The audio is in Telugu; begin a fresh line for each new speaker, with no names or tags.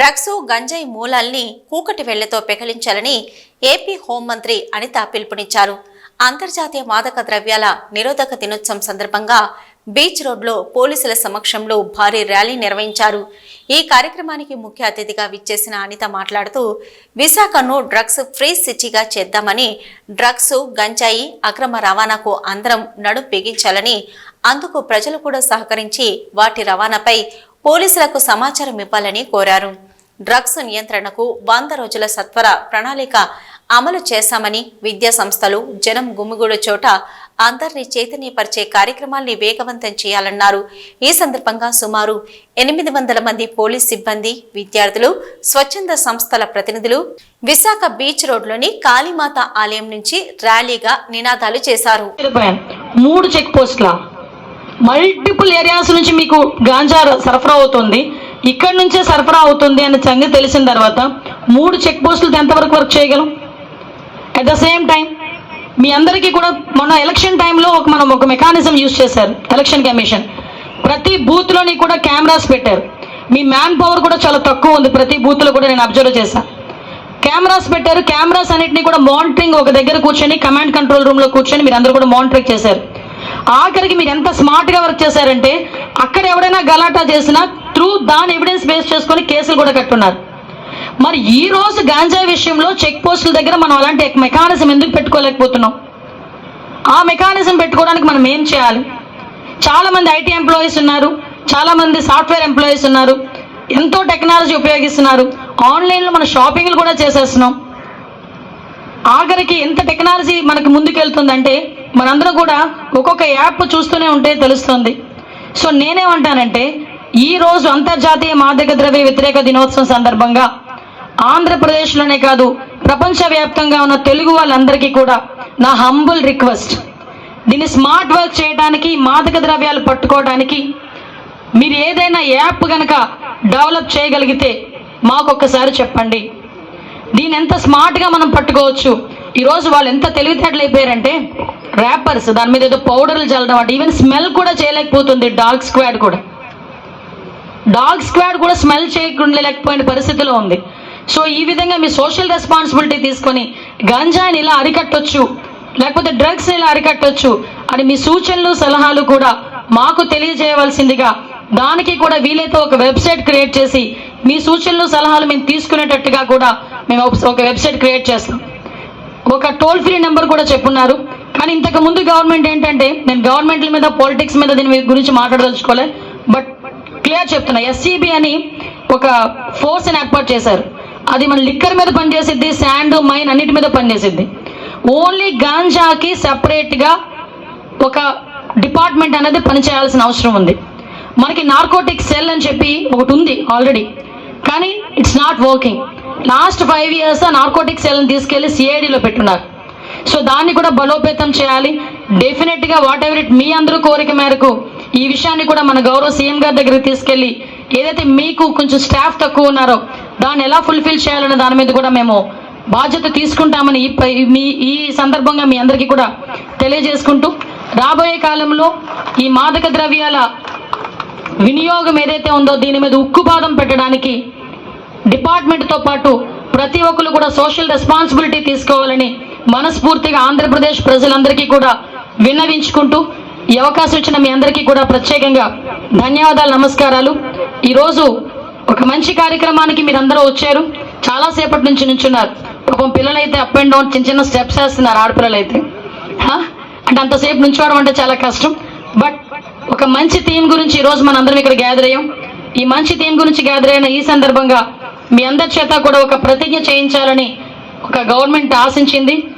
డ్రగ్స్ గంజాయి మూలాల్ని కూకటి వెళ్ళతో పెకలించాలని ఏపీ హోంమంత్రి అనిత పిలుపునిచ్చారు. అంతర్జాతీయ మాదక ద్రవ్యాల నిరోధక దినోత్సవం సందర్భంగా బీచ్ రోడ్లో పోలీసుల సమక్షంలో భారీ ర్యాలీ నిర్వహించారు. ఈ కార్యక్రమానికి ముఖ్య అతిథిగా విచ్చేసిన అనిత మాట్లాడుతూ విశాఖను డ్రగ్స్ ఫ్రీ సిటీగా చేద్దామని డ్రగ్స్ గంజాయి అక్రమ రవాణాకు అందరం నడు బిగించాలని అందుకు ప్రజలు కూడా సహకరించి వాటి రవాణాపై పోలీసులకు సమాచారం ఇవ్వాలని కోరారు. డ్రగ్స్ నియంత్రణకు వంద రోజుల సత్వర ప్రణాళిక అమలు చేశామని విద్యా సంస్థలు జనం గుమిగూడు చోట అందరినీ చైతన్యపరిచే కార్యక్రమాల్ని వేగవంతం చేయాలన్నారు. ఈ సందర్భంగా సుమారు ఎనిమిది వందల మంది పోలీస్ సిబ్బంది విద్యార్థులు స్వచ్ఛంద సంస్థల ప్రతినిధులు విశాఖ బీచ్ రోడ్లోని కాళీమాత ఆలయం నుంచి ర్యాలీగా నినాదాలు చేశారు.
మూడు చెక్ పోస్ట్ల మల్టిపుల్ ఏరియాస్ నుంచి మీకు గాంజా సరఫరా అవుతుంది. ఇక్కడ నుంచే సరఫరా అవుతుంది అనే సంగతి తెలిసిన తర్వాత మూడు చెక్ పోస్టులు ఎంతవరకు వర్క్ చేయగలం? అట్ ద సేమ్ టైం మీ అందరికీ కూడా మొన్న ఎలక్షన్ టైంలో ఒక మనం ఒక మెకానిజం యూజ్ చేశారు ఎలక్షన్ కమిషన్ ప్రతి బూత్లోని కూడా కెమెరాస్ పెట్టారు. మీ మ్యాన్ పవర్ కూడా చాలా తక్కువ ఉంది ప్రతి బూత్లో కూడా నేను అబ్జర్వ్ చేశాను కెమెరాస్ పెట్టారు కెమెరాస్ అన్నింటినీ కూడా మానిటరింగ్ ఒక దగ్గర కూర్చొని కమాండ్ కంట్రోల్ రూమ్లో కూర్చొని మీరు అందరూ కూడా మానిటరింగ్ చేశారు. ఆఖరికి మీరు ఎంత స్మార్ట్గా వర్క్ చేశారంటే అక్కడ ఎవరైనా గలాటా చేసినా త్రూ దాని ఎవిడెన్స్ బేస్ చేసుకొని కేసులు కూడా కట్టున్నారు. మరి ఈ రోజు గాంజా విషయంలో చెక్ పోస్టుల దగ్గర మనం అలాంటి మెకానిజం ఎందుకు పెట్టుకోలేకపోతున్నాం? ఆ మెకానిజం పెట్టుకోవడానికి మనం ఏం చేయాలి? చాలా మంది ఐటీ ఎంప్లాయీస్ ఉన్నారు చాలా మంది సాఫ్ట్వేర్ ఎంప్లాయీస్ ఉన్నారు ఎంతో టెక్నాలజీ ఉపయోగిస్తున్నారు. ఆన్లైన్లో మన షాపింగ్లు కూడా చేసేస్తున్నాం. ఆఖరికి ఎంత టెక్నాలజీ మనకు ముందుకెళ్తుందంటే మనందరం కూడా ఒక్కొక్క యాప్ చూస్తూనే ఉంటే తెలుస్తుంది. సో నేనేమంటానంటే ఈ రోజు అంతర్జాతీయ మాదక ద్రవ్య వ్యతిరేక దినోత్సవం సందర్భంగా ఆంధ్రప్రదేశ్లోనే కాదు ప్రపంచవ్యాప్తంగా ఉన్న తెలుగు వాళ్ళందరికీ కూడా నా హంబుల్ రిక్వెస్ట్ దీన్ని స్మార్ట్ వర్క్ చేయడానికి మాదక ద్రవ్యాలు పట్టుకోవడానికి మీరు ఏదైనా యాప్ కనుక డెవలప్ చేయగలిగితే మాకొక్కసారి చెప్పండి. దీన్ని ఎంత స్మార్ట్గా మనం పట్టుకోవచ్చు? ఈరోజు వాళ్ళు ఎంత తెలివితేటలు అయిపోయారంటే ర్యాపర్స్ దాని మీద ఏదో పౌడర్లు చల్లడం అంటే ఈవెన్ స్మెల్ కూడా చేయలేకపోతుంది డార్క్ స్క్వాడ్ కూడా. డాగ్ స్క్వాడ్ కూడా స్మెల్ చేయకుండా లేకపోయిన పరిస్థితిలో ఉంది. సో ఈ విధంగా మీ సోషల్ రెస్పాన్సిబిలిటీ తీసుకొని గంజాయిని ఇలా అరికట్టొచ్చు లేకపోతే డ్రగ్స్ ఇలా అరికట్టొచ్చు అని మీ సూచనలు సలహాలు కూడా మాకు తెలియజేయవలసిందిగా దానికి కూడా వీలైతే ఒక వెబ్సైట్ క్రియేట్ చేసి మీ సూచనలు సలహాలు మేము తీసుకునేటట్టుగా కూడా మేము ఒక- వెబ్సైట్ క్రియేట్ చేస్తాం. ఒక టోల్ ఫ్రీ నెంబర్ కూడా చెప్పున్నారు. కానీ ఇంతకు ముందు గవర్నమెంట్ ఏంటంటే నేను గవర్నమెంట్ల మీద పాలిటిక్స్ మీద దీని గురించి మాట్లాడదలుచుకోలే. క్లియర్ చెప్తున్నా. ఎస్సీబీ అని ఒక ఫోర్స్ని ఏర్పాటు చేశారు. అది మన లిక్కర్ మీద పనిచేసిద్ది శాండ్ మైన్ అన్నిటి మీద పనిచేసిద్ది. ఓన్లీ గాంజాకి సపరేట్గా ఒక డిపార్ట్మెంట్ అనేది పనిచేయాల్సిన అవసరం ఉంది. మనకి నార్కోటిక్ సెల్ అని చెప్పి ఒకటి ఉంది ఆల్రెడీ కానీ it's not working last five years narcotic సెల్ని తీసుకెళ్ళి సిఐడిలో పెట్టున్నారు. సో దాన్ని కూడా బలోపేతం చేయాలి. డెఫినెట్గా వాట్ ఎవర్ ఇట్ మీ అందరూ కోరిక మేరకు ఈ విషయాన్ని కూడా మన గౌరవ సీఎం గారి దగ్గరికి తీసుకెళ్ళి ఏదైతే మీకు కొంచెం స్టాఫ్ తక్కువ ఉన్నారో దాన్ని ఎలా ఫుల్ఫిల్ చేయాలనే దాని మీద కూడా మేము బాధ్యత తీసుకుంటామని మీ ఈ సందర్భంగా మీ అందరికీ కూడా తెలియజేసుకుంటూ రాబోయే కాలంలో ఈ మాదక ద్రవ్యాల వినియోగం ఏదైతే ఉందో దీని మీద ఉక్కుపాదం పెట్టడానికి డిపార్ట్మెంట్తో పాటు ప్రతి ఒక్కరు కూడా సోషల్ రెస్పాన్సిబిలిటీ తీసుకోవాలని మనస్ఫూర్తిగా ఆంధ్రప్రదేశ్ ప్రజలందరికీ కూడా విన్నవించుకుంటూ ఈ అవకాశం ఇచ్చిన మీ అందరికీ కూడా ప్రత్యేకంగా ధన్యవాదాలు నమస్కారాలు. ఈరోజు ఒక మంచి కార్యక్రమానికి మీరందరూ వచ్చారు. చాలాసేపటి నుంచి నుంచున్నారు. పాపం పిల్లలైతే అప్ అండ్ డౌన్ చిన్న చిన్న స్టెప్స్ వేస్తున్నారు ఆడపిల్లలు అయితే అంటే అంతసేపు నుంచోవడం అంటే చాలా కష్టం. బట్ ఒక మంచి థీమ్ గురించి ఈరోజు రోజు మనందరం ఇక్కడ గ్యాదర్ అయ్యాం. ఈ మంచి థీమ్ గురించి గ్యాదర్ అయిన ఈ సందర్భంగా మీ అందరి చేత కూడా ఒక ప్రతిజ్ఞ చేయించాలని ఒక గవర్నమెంట్ ఆశించింది.